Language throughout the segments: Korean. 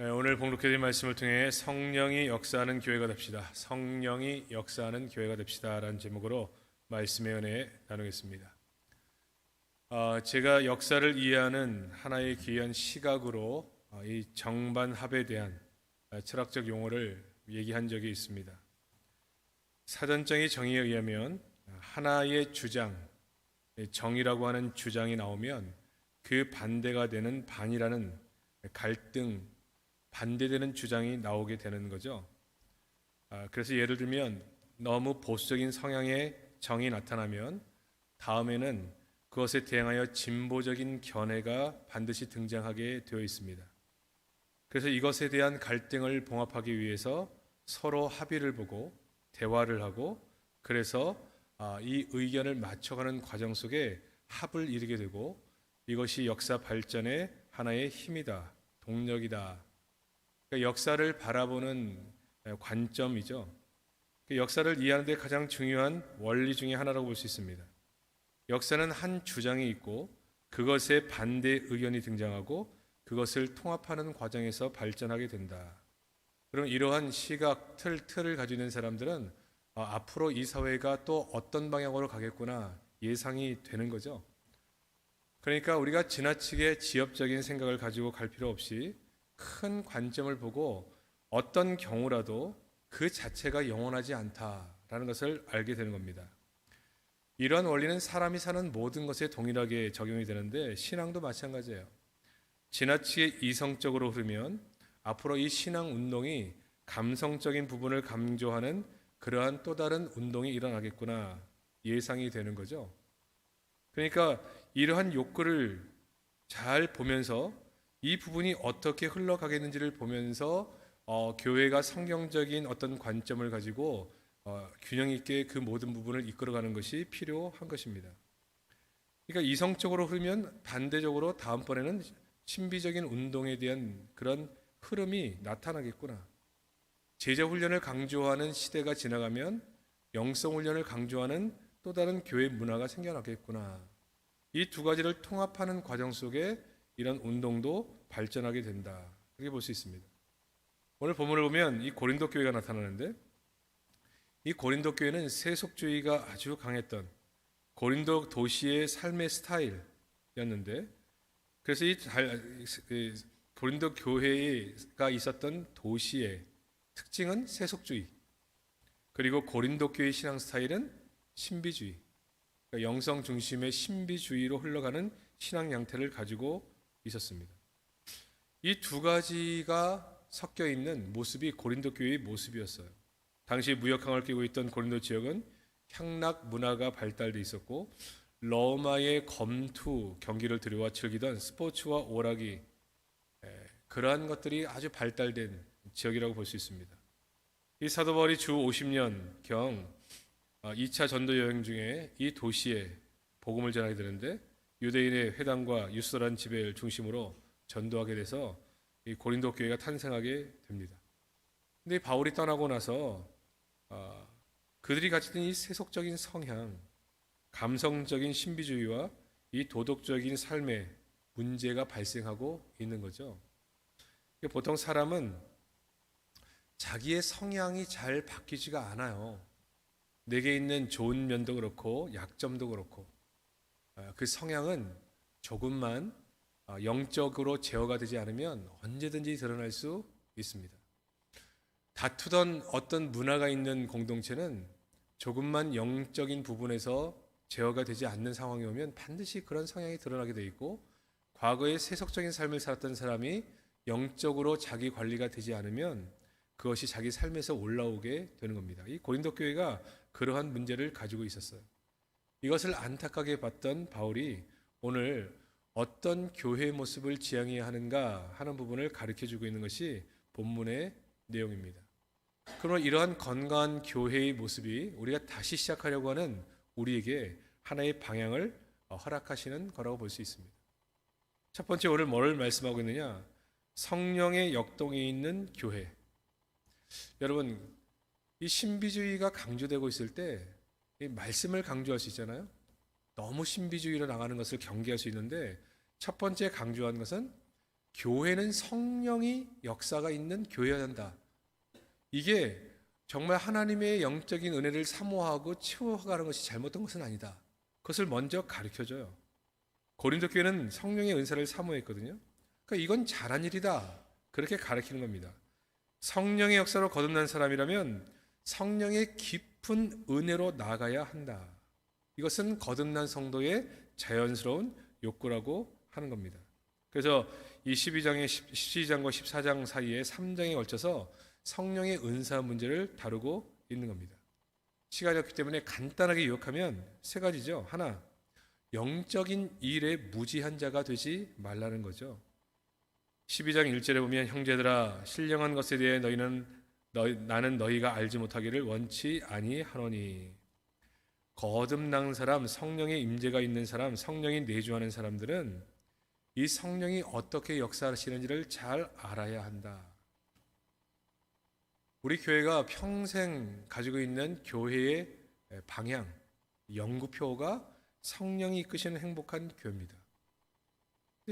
네, 오늘 봉독해드린 말씀을 통해 성령이 역사하는 교회가 됩시다. 성령이 역사하는 교회가 됩시다라는 제목으로 말씀의 은혜 나누겠습니다. 어, 제가 역사를 이해하는 하나의 귀한 시각으로 어, 이 정반합에 대한 어, 철학적 용어를 얘기한 적이 있습니다. 사전적인 정의에 의하면 하나의 주장, 정이라고 하는 주장이 나오면 그 반대가 되는 반이라는 갈등, 반대되는 주장이 나오게 되는 거죠. 아, 그래서 예를 들면 너무 보수적인 성향의 정이 나타나면 다음에는 그것에 대항하여 진보적인 견해가 반드시 등장하게 되어 있습니다. 그래서 이것에 대한 갈등을 봉합하기 위해서 서로 합의를 보고 대화를 하고 그래서 아, 이 의견을 맞춰가는 과정 속에 합을 이루게 되고 이것이 역사 발전의 하나의 힘이다, 동력이다. 그러니까 역사를 바라보는 관점이죠. 그 역사를 이해하는데 가장 중요한 원리 중에 하나라고 볼 수 있습니다. 역사는 한 주장이 있고 그것에 반대 의견이 등장하고 그것을 통합하는 과정에서 발전하게 된다. 그럼 이러한 시각 틀 틀을 가지고 있는 사람들은 아, 앞으로 이 사회가 또 어떤 방향으로 가겠구나 예상이 되는 거죠. 그러니까 우리가 지나치게 지엽적인 생각을 가지고 갈 필요 없이 큰 관점을 보고 어떤 경우라도 그 자체가 영원하지 않다라는 것을 알게 되는 겁니다. 이러한 원리는 사람이 사는 모든 것에 동일하게 적용이 되는데 신앙도 마찬가지예요. 지나치게 이성적으로 흐르면 앞으로 이 신앙 운동이 감성적인 부분을 강조하는 그러한 또 다른 운동이 일어나겠구나 예상이 되는 거죠. 그러니까 이러한 욕구를 잘 보면서 이 부분이 어떻게 흘러가겠는지를 보면서 어, 교회가 성경적인 어떤 관점을 가지고 어, 균형 있게 그 모든 부분을 이끌어가는 것이 필요한 것입니다. 그러니까 이성적으로 흐르면 반대적으로 다음번에는 신비적인 운동에 대한 그런 흐름이 나타나겠구나. 제자 훈련을 강조하는 시대가 지나가면 영성 훈련을 강조하는 또 다른 교회 문화가 생겨나겠구나. 이 두 가지를 통합하는 과정 속에 이런 운동도 발전하게 된다. 그렇게 볼 수 있습니다. 오늘 본문을 보면 이 고린도 교회가 나타나는데 이 고린도 교회는 세속주의가 아주 강했던 고린도 도시의 삶의 스타일이었는데 그래서 이 고린도 교회가 있었던 도시의 특징은 세속주의 그리고 고린도 교회 신앙 스타일은 신비주의 그러니까 영성 중심의 신비주의로 흘러가는 신앙 양태를 가지고 있었습니다. 이 두 가지가 섞여 있는 모습이 고린도 교회의 모습이었어요. 당시 무역항을 끼고 있던 고린도 지역은 향락 문화가 발달돼 있었고 로마의 검투 경기를 들여와 즐기던 스포츠와 오락이 그러한 것들이 아주 발달된 지역이라고 볼 수 있습니다. 이 사도 바울이 주 50년 경 2차 전도 여행 중에 이 도시에 복음을 전하게 되는데 유대인의 회당과 유스란 지배를 중심으로 전도하게 돼서 이 고린도 교회가 탄생하게 됩니다. 근데 바울이 떠나고 나서 어, 그들이 가지던 이 세속적인 성향, 감성적인 신비주의와 이 도덕적인 삶에 문제가 발생하고 있는 거죠. 보통 사람은 자기의 성향이 잘 바뀌지가 않아요. 내게 있는 좋은 면도 그렇고 약점도 그렇고 아, 그 성향은 조금만 아, 영적으로 제어가 되지 않으면 언제든지 드러날 수 있습니다. 다투던 어떤 문화가 있는 공동체는 조금만 영적인 부분에서 제어가 되지 않는 상황이 오면 반드시 그런 성향이 드러나게 돼 있고 과거에 세속적인 삶을 살았던 사람이 영적으로 자기 관리가 되지 않으면 그것이 자기 삶에서 올라오게 되는 겁니다. 이 고린도 교회가 그러한 문제를 가지고 있었어요. 이것을 안타깝게 봤던 바울이 오늘 어떤 교회의 모습을 지향해야 하는가 하는 부분을 가르쳐 주고 있는 것이 본문의 내용입니다. 그러면 이러한 건강한 교회의 모습이 우리가 다시 시작하려고 하는 우리에게 하나의 방향을 허락하시는 거라고 볼 수 있습니다. 첫 번째 오늘 뭘 말씀하고 있느냐? 성령의 역동에 있는 교회. 여러분, 이 신비주의가 강조되고 있을 때 말씀을 강조할 수 있잖아요. 너무 신비주의로 나가는 것을 경계할 수 있는데 첫 번째 강조한 것은 교회는 성령이 역사가 있는 교회여야 한다. 이게 정말 하나님의 영적인 은혜를 사모하고 치워가는 것이 잘못된 것은 아니다. 그것을 먼저 가르쳐 줘요. 고린도 교회는 성령의 은사를 사모했거든요. 그러니까 이건 잘한 일이다. 그렇게 가르치는 겁니다. 성령의 역사로 거듭난 사람이라면 성령의 깊 은 은혜로 나가야 한다. 이것은 거듭난 성도의 자연스러운 욕구라고 하는 겁니다. 그래서 이 12장의 12장과 14장 사이에 3장에 걸쳐서 성령의 은사 문제를 다루고 있는 겁니다. 시간이 없기 때문에 간단하게 요약하면 세 가지죠. 하나, 영적인 일에 무지한 자가 되지 말라는 거죠. 12장 1절에 보면 형제들아 신령한 것에 대해 너희는 너희, 나는 너희가 알지 못하기를 원치 아니하노니 거듭난 사람, 성령의 임재가 있는 사람, 성령이 내주하는 사람들은 이 성령이 어떻게 역사하시는지를 잘 알아야 한다. 우리 교회가 평생 가지고 있는 교회의 방향, 연구표가 성령이 이끄시는 행복한 교회입니다.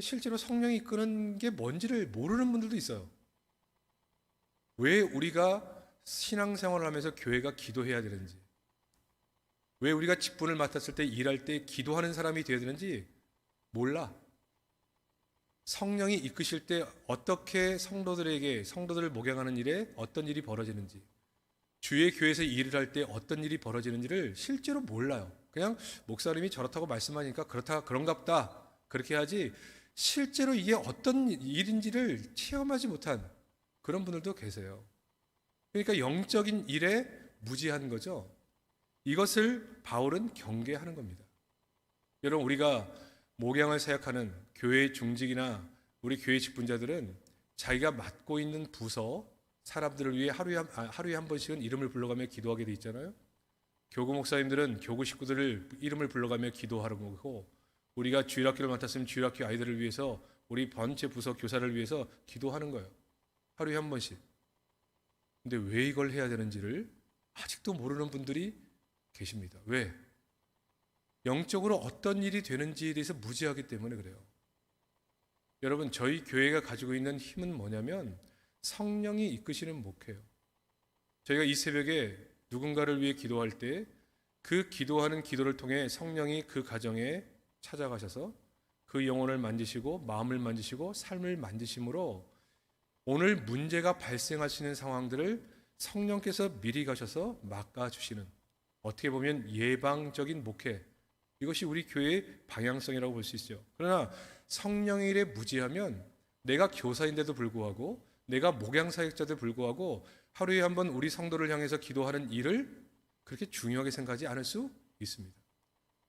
실제로 성령이 이끄는 게 뭔지를 모르는 분들도 있어요. 왜 우리가 신앙생활을 하면서 교회가 기도해야 되는지, 왜 우리가 직분을 맡았을 때 일할 때 기도하는 사람이 되어야 되는지 몰라. 성령이 이끄실 때 어떻게 성도들에게 성도들을 목양하는 일에 어떤 일이 벌어지는지 주의 교회에서 일을 할 때 어떤 일이 벌어지는지를 실제로 몰라요. 그냥 목사님이 저렇다고 말씀하니까 그렇다 그런가 보다 그렇게 하지 실제로 이게 어떤 일인지를 체험하지 못한 그런 분들도 계세요. 그러니까 영적인 일에 무지한 거죠. 이것을 바울은 경계하는 겁니다. 여러분 우리가 목양을 사역하는 교회 중직이나 우리 교회 직분자들은 자기가 맡고 있는 부서 사람들을 위해 하루에 한, 아, 하루에 한 번씩은 이름을 불러가며 기도하게 돼 있잖아요. 교구 목사님들은 교구 식구들을 이름을 불러가며 기도하는 거고 우리가 주일학교를 맡았으면 주일학교 아이들을 위해서 우리 번째 부서 교사를 위해서 기도하는 거예요. 하루에 한 번씩. 근데 왜 이걸 해야 되는지를 아직도 모르는 분들이 계십니다. 왜? 영적으로 어떤 일이 되는지에 대해서 무지하기 때문에 그래요. 여러분, 저희 교회가 가지고 있는 힘은 뭐냐면 성령이 이끄시는 목회예요. 저희가 이 새벽에 누군가를 위해 기도할 때 그 기도하는 기도를 통해 성령이 그 가정에 찾아가셔서 그 영혼을 만지시고 마음을 만지시고 삶을 만지심으로 오늘 문제가 발생하시는 상황들을 성령께서 미리 가셔서 막아주시는 어떻게 보면 예방적인 목회 이것이 우리 교회의 방향성이라고 볼 수 있어요. 그러나 성령의 일에 무지하면 내가 교사인데도 불구하고 내가 목양 사역자도 불구하고 하루에 한 번 우리 성도를 향해서 기도하는 일을 그렇게 중요하게 생각하지 않을 수 있습니다.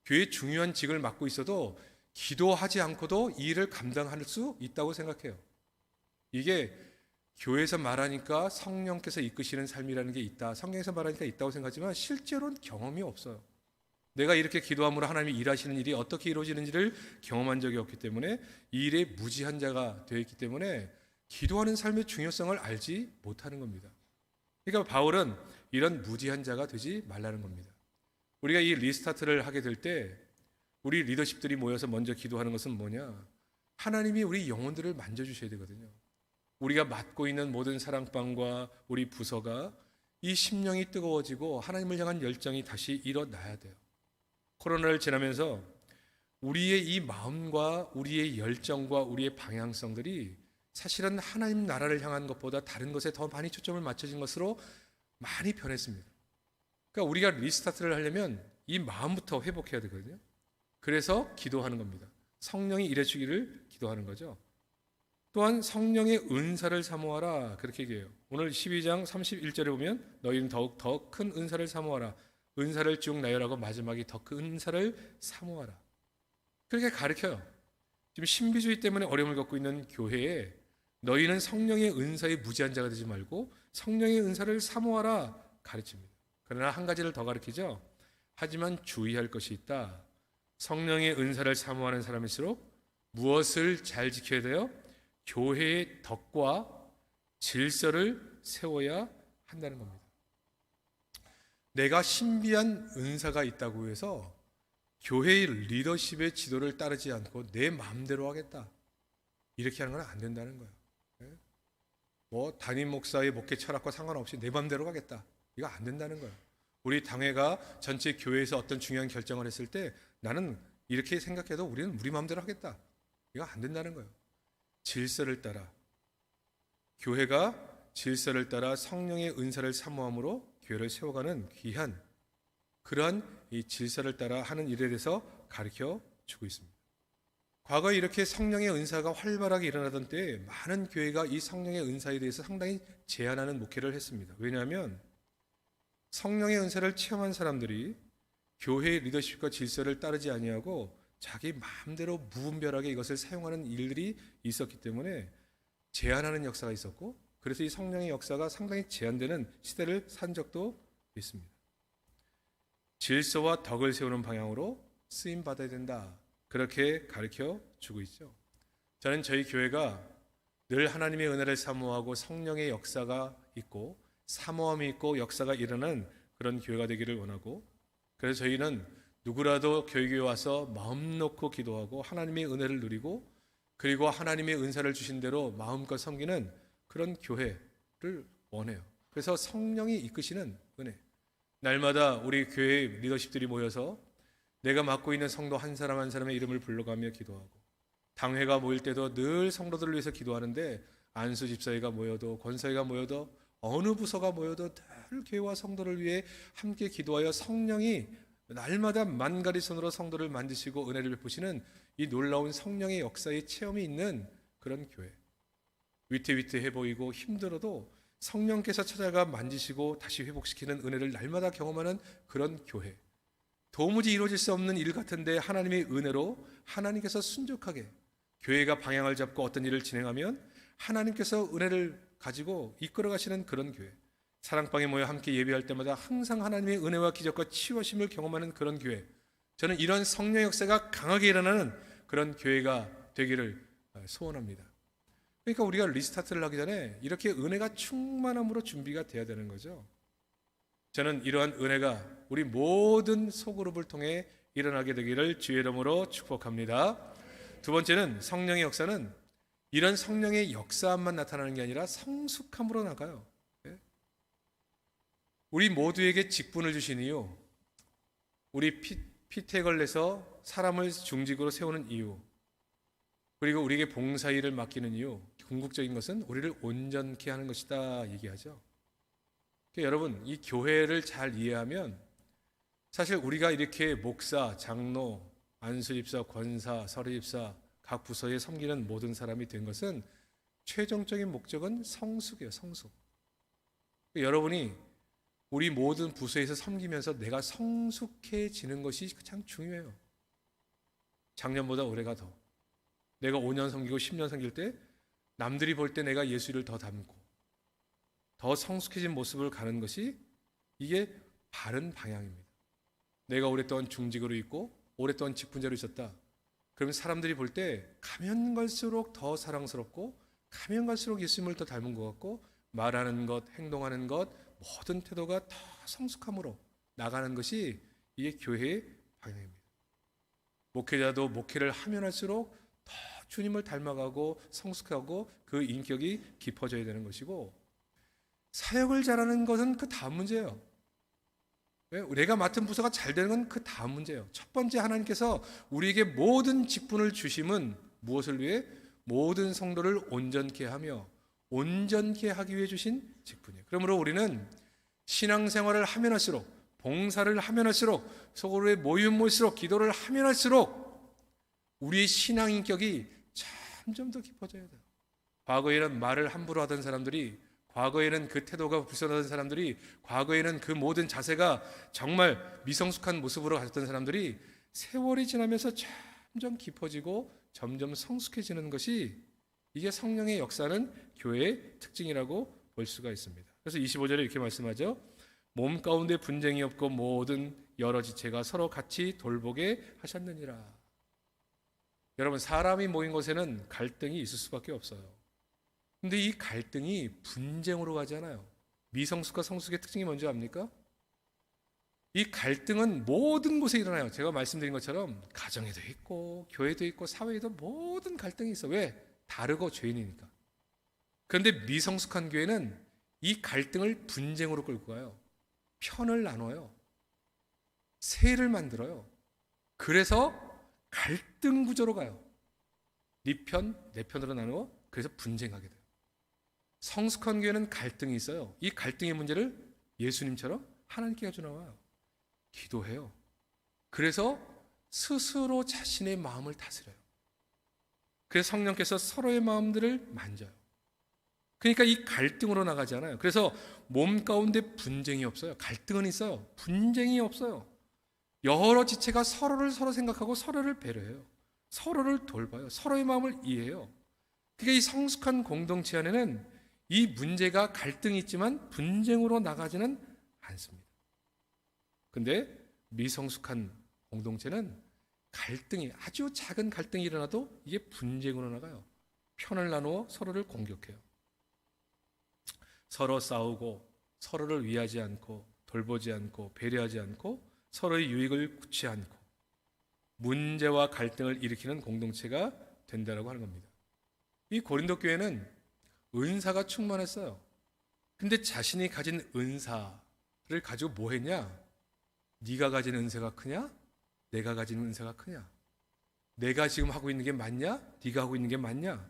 교회 중요한 직을 맡고 있어도 기도하지 않고도 이 일을 감당할 수 있다고 생각해요. 이게 교회에서 말하니까 성령께서 이끄시는 삶이라는 게 있다. 성경에서 말하니까 있다고 생각하지만 실제로는 경험이 없어요. 내가 이렇게 기도함으로 하나님이 일하시는 일이 어떻게 이루어지는지를 경험한 적이 없기 때문에 이 일에 무지한 자가 되어 있기 때문에 기도하는 삶의 중요성을 알지 못하는 겁니다. 그러니까 바울은 이런 무지한 자가 되지 말라는 겁니다. 우리가 이 리스타트를 하게 될 때 우리 리더십들이 모여서 먼저 기도하는 것은 뭐냐? 하나님이 우리 영혼들을 만져주셔야 되거든요. 우리가 맡고 있는 모든 사랑방과 우리 부서가 이 심령이 뜨거워지고 하나님을 향한 열정이 다시 일어나야 돼요. 코로나를 지나면서 우리의 이 마음과 우리의 열정과 우리의 방향성들이 사실은 하나님 나라를 향한 것보다 다른 것에 더 많이 초점을 맞춰진 것으로 많이 변했습니다. 그러니까 우리가 리스타트를 하려면 이 마음부터 회복해야 되거든요. 그래서 기도하는 겁니다. 성령이 일해주기를 기도하는 거죠. 또한 성령의 은사를 사모하라 그렇게 얘기해요. 오늘 12장 31절에 보면 너희는 더욱 더 큰 은사를 사모하라. 은사를 쭉 나열하고 마지막에 더 큰 은사를 사모하라. 그렇게 가르쳐요. 지금 신비주의 때문에 어려움을 겪고 있는 교회에 너희는 성령의 은사에 무지한 자가 되지 말고 성령의 은사를 사모하라 가르칩니다. 그러나 한 가지를 더 가르치죠. 하지만 주의할 것이 있다. 성령의 은사를 사모하는 사람일수록 무엇을 잘 지켜야 돼요? 교회의 덕과 질서를 세워야 한다는 겁니다. 내가 신비한 은사가 있다고 해서 교회의 리더십의 지도를 따르지 않고 내 마음대로 하겠다. 이렇게 하는 건 안 된다는 거예요. 예? 뭐 담임 목사의 목회 철학과 상관없이 내 맘대로 가겠다. 이거 안 된다는 거예요. 우리 당회가 전체 교회에서 어떤 중요한 결정을 했을 때 나는 이렇게 생각해도 우리는 우리 마음대로 하겠다. 이거 안 된다는 거예요. 질서를 따라 교회가 질서를 따라 성령의 은사를 사모함으로 교회를 세워가는 귀한 그러한 이 질서를 따라 하는 일에 대해서 가르쳐 주고 있습니다. 과거에 이렇게 성령의 은사가 활발하게 일어나던 때에 많은 교회가 이 성령의 은사에 대해서 상당히 제한하는 목회를 했습니다. 왜냐하면 성령의 은사를 체험한 사람들이 교회의 리더십과 질서를 따르지 아니하고 자기 마음대로 무분별하게 이것을 사용하는 일들이 있었기 때문에 제한하는 역사가 있었고 그래서 이 성령의 역사가 상당히 제한되는 시대를 산 적도 있습니다. 질서와 덕을 세우는 방향으로 쓰임 받아야 된다. 그렇게 가르쳐 주고 있죠. 저는 저희 교회가 늘 하나님의 은혜를 사모하고 성령의 역사가 있고 사모함이 있고 역사가 일어나는 그런 교회가 되기를 원하고 그래서 저희는 누구라도 교회에 와서 마음 놓고 기도하고 하나님의 은혜를 누리고 그리고 하나님의 은사를 주신 대로 마음껏 섬기는 그런 교회를 원해요. 그래서 성령이 이끄시는 은혜. 날마다 우리 교회 리더십들이 모여서 내가 맡고 있는 성도 한 사람 한 사람의 이름을 불러가며 기도하고 당회가 모일 때도 늘 성도들을 위해서 기도하는데 안수 집사회가 모여도 권사회가 모여도 어느 부서가 모여도 늘 교회와 성도를 위해 함께 기도하여 성령이 날마다 만가리 손으로 성도를 만드시고 은혜를 베푸시는 이 놀라운 성령의 역사의 체험이 있는 그런 교회. 위태위태해 보이고 힘들어도 성령께서 찾아가 만지시고 다시 회복시키는 은혜를 날마다 경험하는 그런 교회. 도무지 이루어질 수 없는 일 같은데 하나님의 은혜로 하나님께서 순적하게 교회가 방향을 잡고 어떤 일을 진행하면 하나님께서 은혜를 가지고 이끌어 가시는 그런 교회. 사랑방에 모여 함께 예배할 때마다 항상 하나님의 은혜와 기적과 치유하심을 경험하는 그런 교회. 저는 이런 성령 역사가 강하게 일어나는 그런 교회가 되기를 소원합니다. 그러니까 우리가 리스타트를 하기 전에 이렇게 은혜가 충만함으로 준비가 돼야 되는 거죠. 저는 이러한 은혜가 우리 모든 소그룹을 통해 일어나게 되기를 주의 이름으로 축복합니다. 두 번째는 성령의 역사는 이런 성령의 역사만 나타나는 게 아니라 성숙함으로 나가요. 예? 우리 모두에게 직분을 주신 이유, 우리 피, 피택을 내서 사람을 중직으로 세우는 이유, 그리고 우리에게 봉사일을 맡기는 이유, 궁극적인 것은 우리를 온전케 하는 것이다 얘기하죠. 그러니까 여러분, 이 교회를 잘 이해하면 사실 우리가 이렇게 목사, 장로, 안수집사, 권사, 서류집사 각 부서에 섬기는 모든 사람이 된 것은 최종적인 목적은 성숙이에요, 성숙. 그러니까 여러분이 우리 모든 부서에서 섬기면서 내가 성숙해지는 것이 가장 중요해요. 작년보다 올해가 더. 내가 5년 섬기고 10년 섬길 때 남들이 볼 때 내가 예수를 더 닮고 더 성숙해진 모습을 가는 것이 이게 바른 방향입니다. 내가 오랫동안 중직으로 있고 오랫동안 직분자로 있었다. 그러면 사람들이 볼 때 가면 갈수록 더 사랑스럽고 가면 갈수록 예수님을 더 닮은 것 같고 말하는 것, 행동하는 것 모든 태도가 더 성숙함으로 나가는 것이 이게 교회의 방향입니다. 목회자도 목회를 하면 할수록 더 주님을 닮아가고 성숙하고 그 인격이 깊어져야 되는 것이고 사역을 잘하는 것은 그 다음 문제예요. 왜? 내가 맡은 부서가 잘 되는 건 그 다음 문제예요. 첫 번째 하나님께서 우리에게 모든 직분을 주심은 무엇을 위해 모든 성도를 온전케 하며 온전케 하기 위해 주신 직분이에요. 그러므로 우리는 신앙생활을 하면 할수록 봉사를 하면 할수록 속으로의 모임 모일수록 기도를 하면 할수록 우리의 신앙 인격이 점점 더 깊어져야 돼요. 과거에는 말을 함부로 하던 사람들이 과거에는 그 태도가 불편하던 사람들이 과거에는 그 모든 자세가 정말 미성숙한 모습으로 가졌던 사람들이 세월이 지나면서 점점 깊어지고 점점 성숙해지는 것이 이게 성령의 역사는 교회의 특징이라고 볼 수가 있습니다. 그래서 25절에 이렇게 말씀하죠. 몸 가운데 분쟁이 없고 모든 여러 지체가 서로 같이 돌보게 하셨느니라. 여러분 사람이 모인 곳에는 갈등이 있을 수밖에 없어요. 근데 이 갈등이 분쟁으로 가지 않아요. 미성숙과 성숙의 특징이 뭔지 압니까? 이 갈등은 모든 곳에 일어나요. 제가 말씀드린 것처럼 가정에도 있고 교회도 있고 사회에도 모든 갈등이 있어. 왜? 다르고 죄인이니까. 그런데 미성숙한 교회는 이 갈등을 분쟁으로 끌고 가요. 편을 나눠요. 세를 만들어요. 그래서 갈등 구조로 가요. 네 편, 내 편으로 나누어 그래서 분쟁하게 돼요. 성숙한 교회는 갈등이 있어요. 이 갈등의 문제를 예수님처럼 하나님께 가져나와요. 기도해요. 그래서 스스로 자신의 마음을 다스려요. 그래서 성령께서 서로의 마음들을 만져요. 그러니까 이 갈등으로 나가잖아요. 그래서 몸 가운데 분쟁이 없어요. 갈등은 있어요. 분쟁이 없어요. 여러 지체가 서로를 서로 생각하고 서로를 배려해요. 서로를 돌봐요. 서로의 마음을 이해해요. 그러니까 이 성숙한 공동체 안에는 이 문제가 갈등이 있지만 분쟁으로 나가지는 않습니다. 근데 미성숙한 공동체는 갈등이 아주 작은 갈등이 일어나도 이게 분쟁으로 나가요. 편을 나누어 서로를 공격해요. 서로 싸우고 서로를 위하지 않고 돌보지 않고 배려하지 않고 서로의 유익을 굳지 않고 문제와 갈등을 일으키는 공동체가 된다라고 하는 겁니다. 이 고린도 교회는 은사가 충만했어요. 근데 자신이 가진 은사를 가지고 뭐 했냐? 네가 가진 은사가 크냐? 내가 가진 은사가 크냐? 내가 지금 하고 있는 게 맞냐? 네가 하고 있는 게 맞냐?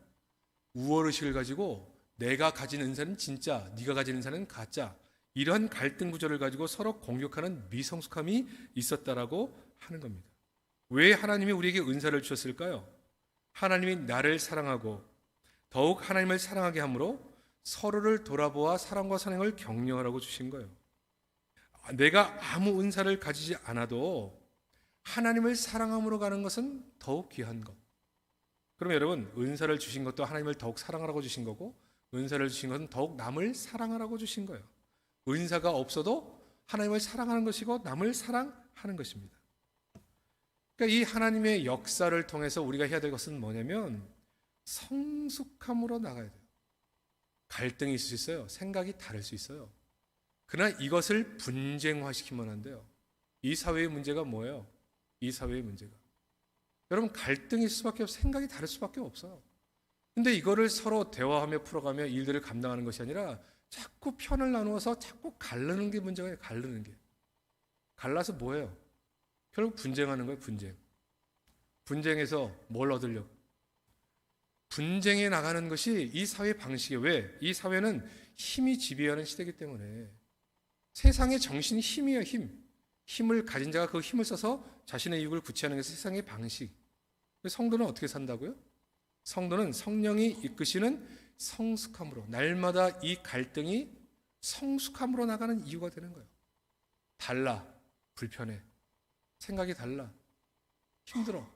우월의식을 가지고 내가 가진 은사는 진짜, 네가 가진 은사는 가짜. 이러한 갈등 구조를 가지고 서로 공격하는 미성숙함이 있었다라고 하는 겁니다. 왜 하나님이 우리에게 은사를 주셨을까요? 하나님이 나를 사랑하고 더욱 하나님을 사랑하게 함으로 서로를 돌아보아 사랑과 선행을 격려하라고 주신 거예요. 내가 아무 은사를 가지지 않아도 하나님을 사랑함으로 가는 것은 더욱 귀한 것. 그럼 여러분, 은사를 주신 것도 하나님을 더욱 사랑하라고 주신 거고, 은사를 주신 것은 더욱 남을 사랑하라고 주신 거예요. 은사가 없어도 하나님을 사랑하는 것이고, 남을 사랑하는 것입니다. 그러니까 이 하나님의 역사를 통해서 우리가 해야 될 것은 뭐냐면, 성숙함으로 나가야 돼요. 갈등이 있을 수 있어요. 생각이 다를 수 있어요. 그러나 이것을 분쟁화시키면 안 돼요. 이 사회의 문제가 뭐예요? 이 사회의 문제가. 여러분 있을 수밖에 없어 생각이 다를 수밖에 없어요. 근데 이거를 서로 대화하며 풀어가며 일들을 감당하는 것이 아니라 자꾸 편을 나누어서 자꾸 갈르는 게 문제가 아니라 갈르는 게. 갈라서 뭐예요? 결국 분쟁하는 거예요, 분쟁. 분쟁에서 뭘 얻으려고? 분쟁에 나가는 것이 이 사회 방식이 왜? 이 사회는 힘이 지배하는 시대이기 때문에 세상의 정신이 힘이에요, 힘. 힘을 가진 자가 그 힘을 써서 자신의 이익을 구체하는 것이 세상의 방식. 성도는 어떻게 산다고요? 성도는 성령이 이끄시는 성숙함으로 날마다 이 갈등이 성숙함으로 나가는 이유가 되는 거예요. 달라, 불편해, 생각이 달라, 힘들어.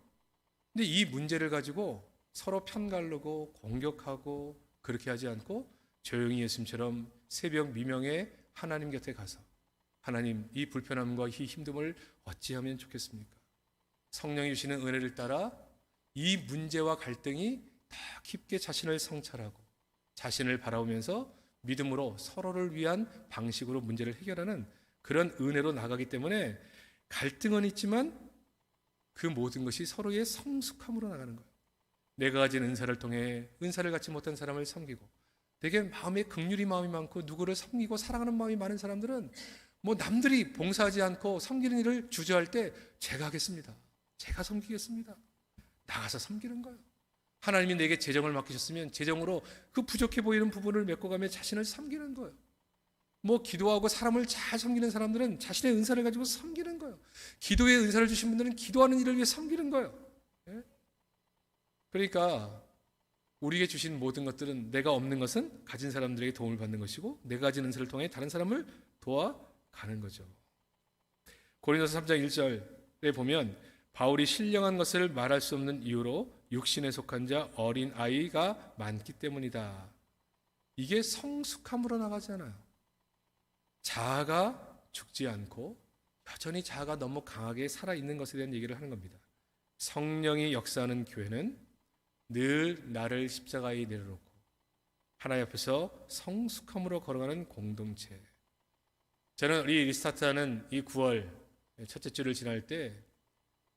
근데 이 문제를 가지고 서로 편가르고 공격하고 그렇게 하지 않고 조용히 예수님처럼 새벽 미명에 하나님 곁에 가서 하나님 이 불편함과 이 힘듦을 어찌하면 좋겠습니까? 성령이 주시는 은혜를 따라 이 문제와 갈등이 더 깊게 자신을 성찰하고 자신을 바라보면서 믿음으로 서로를 위한 방식으로 문제를 해결하는 그런 은혜로 나가기 때문에 갈등은 있지만 그 모든 것이 서로의 성숙함으로 나가는 거예요. 내가 가진 은사를 통해 은사를 갖지 못한 사람을 섬기고 되게 마음에 극률이 마음이 많고 누구를 섬기고 사랑하는 마음이 많은 사람들은 뭐 남들이 봉사하지 않고 섬기는 일을 주저할 때 제가 하겠습니다. 제가 섬기겠습니다. 나가서 섬기는 거예요. 하나님이 내게 재정을 맡기셨으면 재정으로 그 부족해 보이는 부분을 메꿔가며 자신을 섬기는 거예요. 뭐 기도하고 사람을 잘 섬기는 사람들은 자신의 은사를 가지고 섬기는 거예요. 기도의 은사를 주신 분들은 기도하는 일을 위해 섬기는 거예요. 예? 그러니까 우리에게 주신 모든 것들은 내가 없는 것은 가진 사람들에게 도움을 받는 것이고 내가 가진 은사를 통해 다른 사람을 도와 가는 거죠. 고린도서 3장 1절에 보면 바울이 신령한 것을 말할 수 없는 이유로 육신에 속한 자 어린 아이가 많기 때문이다. 이게 성숙함으로 나가잖아요. 자아가 죽지 않고 여전히 자아가 너무 강하게 살아 있는 것에 대한 얘기를 하는 겁니다. 성령이 역사하는 교회는 늘 나를 십자가에 내려놓고 하나님 앞에서 성숙함으로 걸어가는 공동체. 저는 우리 리스타트하는 이 9월 첫째 주를 지날 때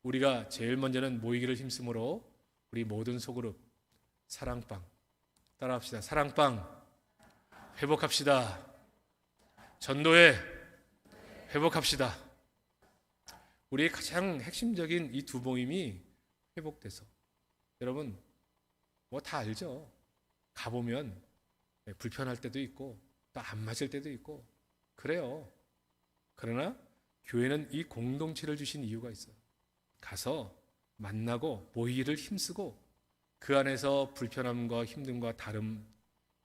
우리가 제일 먼저는 모이기를 힘쓰므로 우리 모든 소그룹 사랑방. 따라합시다. 사랑방. 회복합시다. 전도회 회복합시다. 우리의 가장 핵심적인 이 두 모임이 회복돼서 여러분 뭐 다 알죠. 가보면 네, 불편할 때도 있고 또 안 맞을 때도 있고 그래요. 그러나 교회는 이 공동체를 주신 이유가 있어요. 가서 만나고 모이기를 힘쓰고 그 안에서 불편함과 힘듦과 다름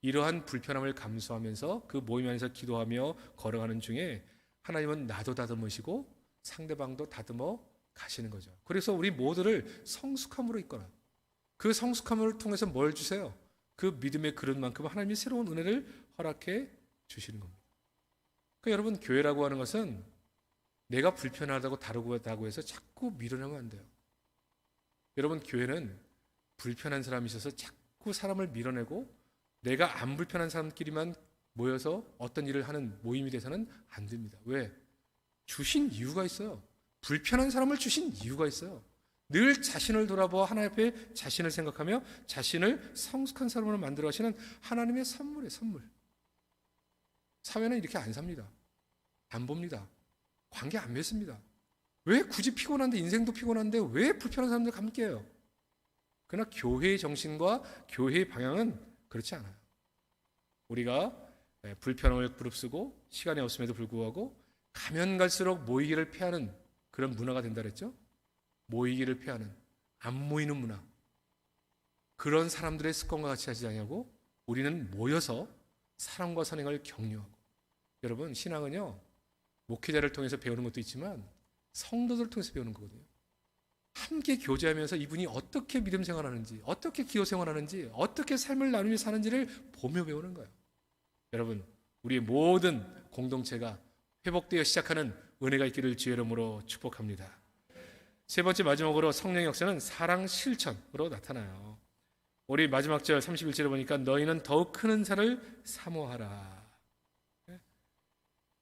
이러한 불편함을 감수하면서 그 모임 안에서 기도하며 걸어가는 중에 하나님은 나도 다듬으시고 상대방도 다듬어 가시는 거죠. 그래서 우리 모두를 성숙함으로 이끌어요. 그 성숙함을 통해서 뭘 주세요? 그 믿음의 그릇만큼 하나님이 새로운 은혜를 허락해 주시는 겁니다. 그 여러분 교회라고 하는 것은 내가 불편하다고 다루고 해서 자꾸 밀어내면 안 돼요. 여러분 교회는 불편한 사람이 있어서 자꾸 사람을 밀어내고 내가 안 불편한 사람끼리만 모여서 어떤 일을 하는 모임이 돼서는 안 됩니다. 왜? 주신 이유가 있어요. 불편한 사람을 주신 이유가 있어요. 늘 자신을 돌아보아 하나님 앞에 자신을 생각하며 자신을 성숙한 사람으로 만들어 가시는 하나님의 선물이에요, 선물. 사회는 이렇게 안 삽니다. 안 봅니다. 관계 안 맺습니다. 왜 굳이 피곤한데 인생도 피곤한데 왜 불편한 사람들 함께해요? 그러나 교회의 정신과 교회의 방향은 그렇지 않아요. 우리가 네, 불편함을 무릅쓰고 시간이 없음에도 불구하고 가면 갈수록 모이기를 피하는 그런 문화가 된다 그랬죠? 모이기를 피하는 안 모이는 문화. 그런 사람들의 습관과 같이 하지 않냐고 우리는 모여서 사랑과 선행을 격려하고 여러분 신앙은요 목회자를 통해서 배우는 것도 있지만 성도들을 통해서 배우는 거거든요. 함께 교제하면서 이분이 어떻게 믿음 생활하는지, 어떻게 기도 생활하는지, 어떻게 삶을 나누며 사는지를 보며 배우는 거예요. 여러분, 우리의 모든 공동체가 회복되어 시작하는 은혜가 있기를 주의 이름으로 축복합니다. 세 번째 마지막으로 성령의 역사는 사랑 실천으로 나타나요. 우리 마지막 절 31절에 보니까 너희는 더욱 큰 은사를 사모하라.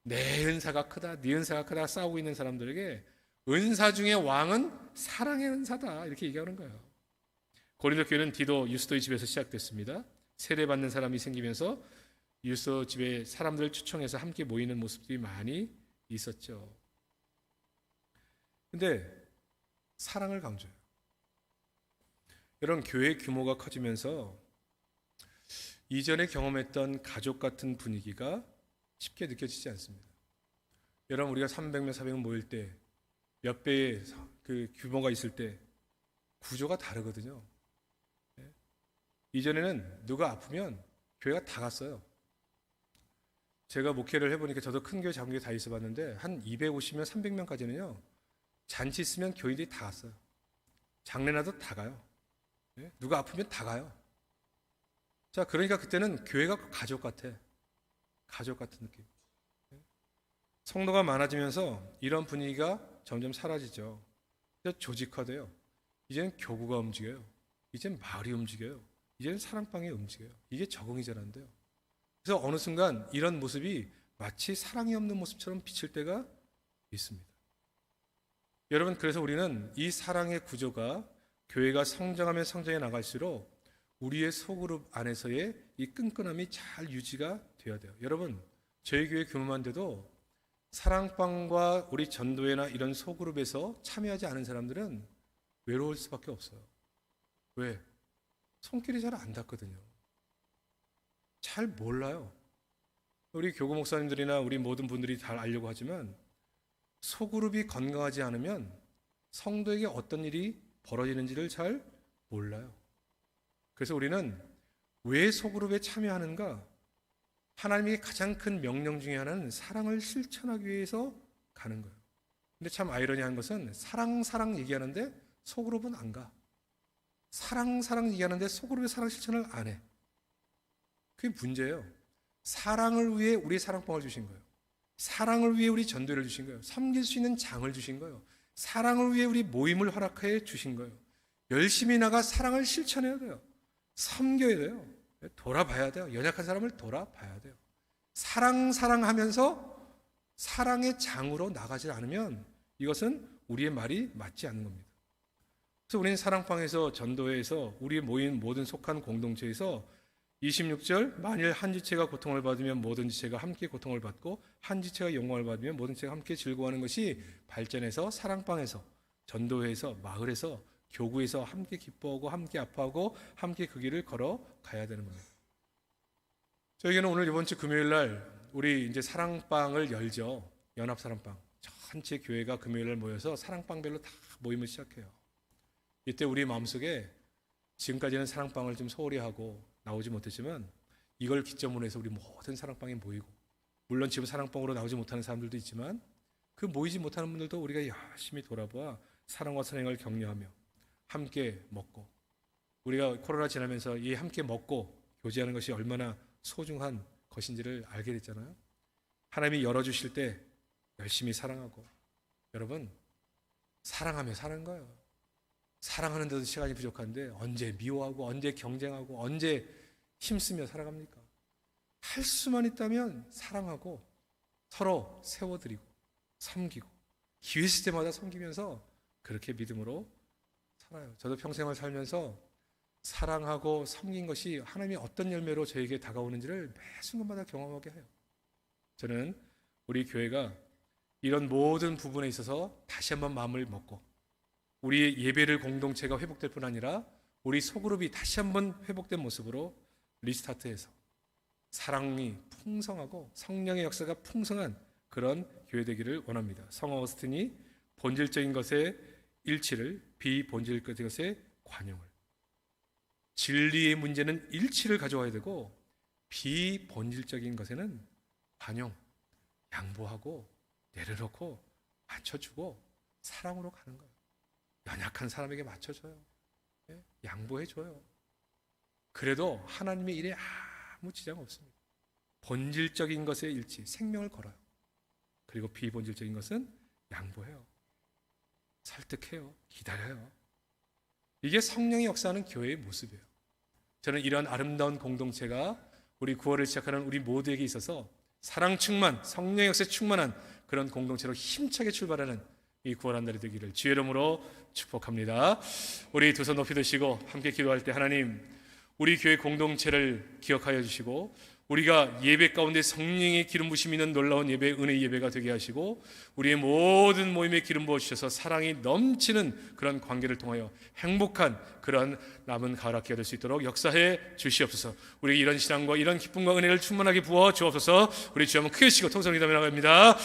내 은사가 크다, 네 은사가 크다 싸우고 있는 사람들에게 은사 중에 왕은 사랑의 은사다 이렇게 얘기하는 거예요. 고린도 교회는 디도 유스도의 집에서 시작됐습니다. 세례받는 사람이 생기면서 유스도 집에 사람들을 초청해서 함께 모이는 모습들이 많이 있었죠. 근데 사랑을 강조해요. 여러분 교회 규모가 커지면서 이전에 경험했던 가족 같은 분위기가 쉽게 느껴지지 않습니다. 여러분 우리가 300명, 400명 모일 때 몇 배의 그 규모가 있을 때 구조가 다르거든요. 예? 이전에는 누가 아프면 교회가 다 갔어요. 제가 목회를 해보니까 저도 큰 교회, 작은 교회 다 있어봤는데 한 250명, 300명까지는요 잔치 있으면 교인들이 다 갔어요. 장례나도 다 가요. 예? 누가 아프면 다 가요. 자, 그러니까 그때는 교회가 가족 같아. 가족 같은 느낌. 성도가 많아지면서 이런 분위기가 점점 사라지죠. 조직화돼요. 이제는 교구가 움직여요. 이제는 마을이 움직여요. 이제는 사랑방이 움직여요. 이게 적응이 잘 안 돼요. 그래서 어느 순간 이런 모습이 마치 사랑이 없는 모습처럼 비칠 때가 있습니다. 여러분, 그래서 우리는 이 사랑의 구조가 교회가 성장하면 성장해 나갈수록 우리의 소그룹 안에서의 이 끈끈함이 잘 유지가 되어야 돼요. 여러분, 저희 교회 규모만 돼도 사랑방과 우리 전도회나 이런 소그룹에서 참여하지 않은 사람들은 외로울 수밖에 없어요. 왜? 손길이 잘 안 닿거든요. 잘 몰라요. 우리 교구 목사님들이나 우리 모든 분들이 잘 알려고 하지만 소그룹이 건강하지 않으면 성도에게 어떤 일이 벌어지는지를 잘 몰라요. 그래서 우리는 왜 소그룹에 참여하는가? 하나님의 가장 큰 명령 중에 하나는 사랑을 실천하기 위해서 가는 거예요. 근데 참 아이러니한 것은 사랑 사랑 얘기하는데 소그룹은 안 가. 사랑 사랑 얘기하는데 소그룹의 사랑 실천을 안 해. 그게 문제예요. 사랑을 위해 우리 사랑방을 주신 거예요. 사랑을 위해 우리 전도를 주신 거예요. 섬길 수 있는 장을 주신 거예요. 사랑을 위해 우리 모임을 허락해 주신 거예요. 열심히 나가 사랑을 실천해야 돼요. 섬겨야 돼요. 돌아봐야 돼요. 연약한 사람을 돌아봐야 돼요. 사랑, 사랑하면서 사랑의 장으로 나가지 않으면 이것은 우리의 말이 맞지 않는 겁니다. 그래서 우리는 사랑방에서 전도회에서 우리 모인 모든 속한 공동체에서 26절 만일 한 지체가 고통을 받으면 모든 지체가 함께 고통을 받고 한 지체가 영광을 받으면 모든 지체가 함께 즐거워하는 것이 발전해서 사랑방에서 전도회에서 마을에서 교구에서 함께 기뻐하고 함께 아파하고 함께 그 길을 걸어 가야 되는 겁니다. 저에게는 오늘 이번 주 금요일 날 우리 이제 사랑방을 열죠. 연합 사랑방. 전체 교회가 금요일 날 모여서 사랑방별로 다 모임을 시작해요. 이때 우리 마음속에 지금까지는 사랑방을 좀 소홀히 하고 나오지 못했지만 이걸 기점으로 해서 우리 모든 사랑방에 모이고 물론 지금 사랑방으로 나오지 못하는 사람들도 있지만 그 모이지 못하는 분들도 우리가 열심히 돌아보아 사랑과 선행을 격려하며 함께 먹고 우리가 코로나 지나면서 이 함께 먹고 교제하는 것이 얼마나 소중한 것인지를 알게 됐잖아요. 하나님이 열어주실 때 열심히 사랑하고 여러분 사랑하며 사는 거예요. 사랑하는데도 시간이 부족한데 언제 미워하고 언제 경쟁하고 언제 힘쓰며 살아갑니까? 할 수만 있다면 사랑하고 서로 세워드리고 섬기고 기회 때마다 섬기면서 그렇게 믿음으로 살아요. 저도 평생을 살면서 사랑하고 섬긴 것이 하나님이 어떤 열매로 저에게 다가오는지를 매 순간마다 경험하게 해요. 저는 우리 교회가 이런 모든 부분에 있어서 다시 한번 마음을 먹고 우리의 예배를 공동체가 회복될 뿐 아니라 우리 소그룹이 다시 한번 회복된 모습으로 리스타트해서 사랑이 풍성하고 성령의 역사가 풍성한 그런 교회 되기를 원합니다. 성 어 스틴이 본질적인 것의 일치를 비본질적인 것의 관용을 진리의 문제는 일치를 가져와야 되고 비본질적인 것에는 관용, 양보하고 내려놓고 맞춰주고 사랑으로 가는 거예요. 연약한 사람에게 맞춰줘요. 예? 양보해줘요. 그래도 하나님의 일에 아무 지장 없습니다. 본질적인 것에 일치, 생명을 걸어요. 그리고 비본질적인 것은 양보해요. 설득해요. 기다려요. 이게 성령의 역사하는 교회의 모습이에요. 저는 이런 아름다운 공동체가 우리 구월을 시작하는 우리 모두에게 있어서 사랑 충만, 성령의 역사에 충만한 그런 공동체로 힘차게 출발하는 이 구원한 날이 되기를 주의 이름으로 축복합니다. 우리 두 손 높이 드시고 함께 기도할 때 하나님 우리 교회 공동체를 기억하여 주시고 우리가 예배 가운데 성령의 기름 부심이 있는 놀라운 예배 은혜 예배가 되게 하시고 우리의 모든 모임에 기름 부어 주셔서 사랑이 넘치는 그런 관계를 통하여 행복한 그런 남은 가을 학기가 될 수 있도록 역사해 주시옵소서. 우리 이런 신앙과 이런 기쁨과 은혜를 충만하게 부어 주옵소서. 우리 주 한번 크게 치고 통성기도에 나갑니다.